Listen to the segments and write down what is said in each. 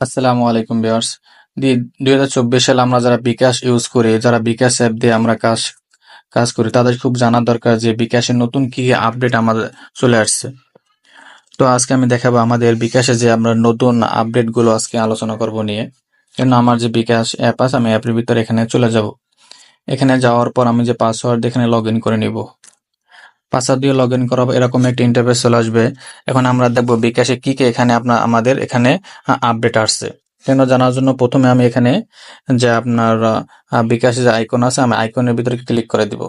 আসসালামু আলাইকুম ভিউয়ার্স। দুই হাজার চব্বিশ সালে আমরা যারা বিকাশ ইউজ করি, যারা বিকাশ অ্যাপ দিয়ে আমরা কাজ কাজ করি, তাদের খুব জানার দরকার যে বিকাশের নতুন কি আপডেট আমাদের চলে আসছে। তো আজকে আমি দেখাবো আমাদের বিকাশে যে আমরা নতুন আপডেটগুলো আজকে আলোচনা করব নিয়ে। কেন আমার যে বিকাশ অ্যাপ আছে, আমি অ্যাপের ভিতরে এখানে চলে যাব। এখানে যাওয়ার পর আমি যে পাসওয়ার্ড এখানে লগ ইন করে নিব। পাসওয়ার্ড দিয়ে লগ ইন করাবো, এরকম একটা ইন্টারফেস চলে আসবে। এখন আমরা দেখব বিকাশে কি কি এখানে আপনার আমাদের এখানে আপডেট আসছে। কেন জানার জন্য প্রথমে আমি এখানে যে আপনার বিকাশে যে আইকন আছে, আমি আইকনের ভিতরে ক্লিক করে দিব।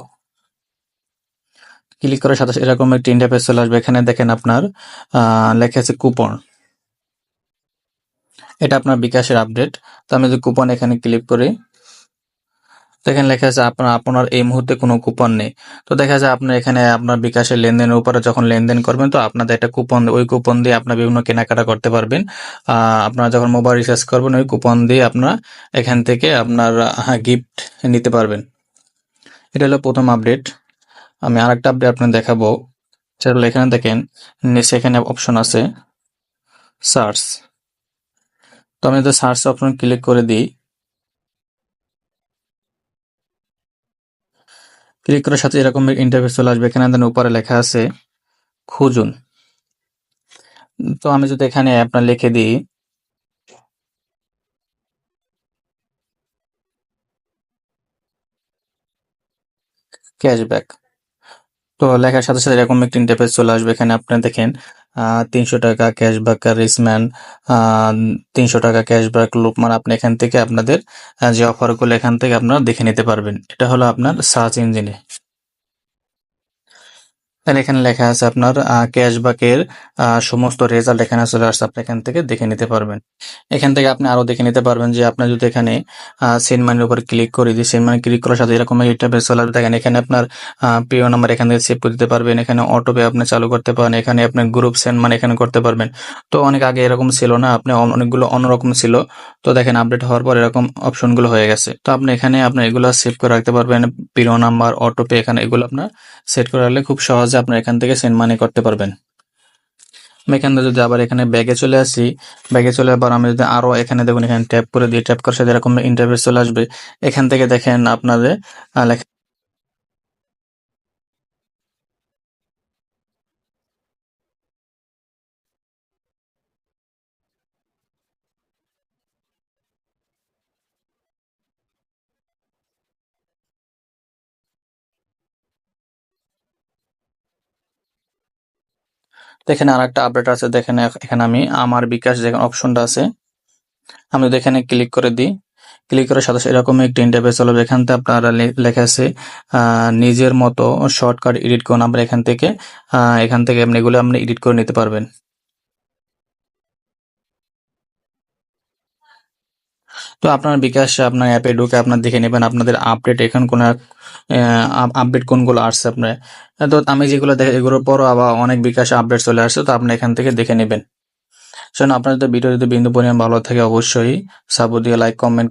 ক্লিক করার সাথে এরকম একটা ইন্টারফেস চলে আসবে। এখানে দেখেন আপনার লেখা আছে কুপন এটা আপনার বিকাশের আপডেট তো আমি যে কুপন এখানে ক্লিক করি তো এখানে লেখা আছে আপনার আপনার এই মুহূর্তে কোনো কুপন নেই। তো দেখা যায় আপনার এখানে আপনার বিকাশের লেনদেনের উপরে যখন লেনদেন করবেন, তো আপনাদের একটা কুপন ওই কুপন দিয়ে আপনার বিভিন্ন কেনাকাটা করতে পারবেন। আপনারা যখন মোবাইল রিচার্জ করবেন, ওই কুপন দিয়ে আপনারা এখান থেকে আপনার গিফট নিতে পারবেন। এটা হলো প্রথম আপডেট আমি আর একটা আপডেট আপনার দেখাবো। সেটা হলো এখানে দেখেন, নিচে এখানে অপশন আছে সার্চ তো আমি যদি সার্চ অপশন ক্লিক করে দিই ক্লিক করার সাথে এরকম ইন্টারভিউ চলে আসবে, এখানে দেন উপরে লেখা আছে, খুঁজুন। তো আমি যদি এখানে আপনার লিখে দিই ক্যাশব্যাক তো লেখার সাথে সাথে এরকম একটা ইন্টারফেস চলে আসবে, এখানে আপনি দেখেন তিনশো টাকা ক্যাশব্যাক রিসম্যান তিনশো টাকা ক্যাশব্যাক লুপমান আপনি এখান থেকে আপনাদের যে অফারগুলো এখান থেকে আপনারা দেখে নিতে পারবেন। এটা হলো আপনার সার্চ ইঞ্জিনে তাহলে এখানে লেখা আছে আপনার ক্যাশব্যাকের সমস্ত রেজাল্ট এখানে চলে আসছে, আপনি এখান থেকে দেখে নিতে পারবেন। এখান থেকে আপনি আরও দেখে নিতে পারবেন যে আপনি যদি এখানে সেন্ড মানির উপর ক্লিক করে দিই সেন্ড মানি ক্লিক করার সাথে এরকম একটা চলে আসবে দেখেন, এখানে আপনার প্রিয় নাম্বার এখান থেকে সেভ করে দিতে পারবেন, এখানে অটো পে আপনি চালু করতে পারেন, এখানে আপনি গ্রুপ সেন্ড মানি এখানে করতে পারবেন। তো অনেক আগে এরকম ছিল না, আপনি অনেকগুলো অন্যরকম ছিল, তো দেখেন আপডেট হওয়ার পর এরকম অপশনগুলো হয়ে গেছে। তো আপনি এখানে আপনি এগুলো সেভ করে রাখতে পারবেন, প্রিয় নাম্বার অটো পে এখানে এগুলো আপনার সেট করে রাখলে খুব সহজে আপনার এখান থেকে সেন্ড মানি করতে পারবেন। আমি এখান থেকে যদি আবার এখানে ব্যাগে চলে আসি ব্যাগে চলে আবার আমি যদি আরও এখানে দেখুন, এখানে ট্যাপ করে দিয়ে ট্যাপ করে সাথে এরকম ইন্টারভিউ চলে আসবে, এখান থেকে দেখেন আপনাদের লেখা তো এখানে আর একটা আপডেট আছে, দেখেন এখানে আমি আমার বিকাশ যেখানে অপশনটা আছে, আমি যদি এখানে ক্লিক করে দিই ক্লিক করার সাথে এরকম একটা ইন্টারফেস হলো। এখান থেকে আপনারা লেখা আছে নিজের মতো শর্টকাট এডিট করুন আমরা এখান থেকে এখান থেকে আপনি এগুলো আপনি এডিট করে নিতে পারবেন তো আপনার বিকাশ, আপনার অ্যাপে ঢুকে আপনার দেখে নেবেন আপনাদের আপডেট এখন কোন আপডেট কোনগুলো আসছে আপনার। তো আমি যেগুলো দেখে, এগুলোর পরও আবার অনেক বিকাশ আপডেট চলে আসছে, তো আপনি এখান থেকে দেখে নেবেন। শোনো, আপনার যদি ভিডিও যদি বিন্দু পরিমাণ ভালো থাকে অবশ্যই সাপোর্ট দিয়ে লাইক কমেন্ট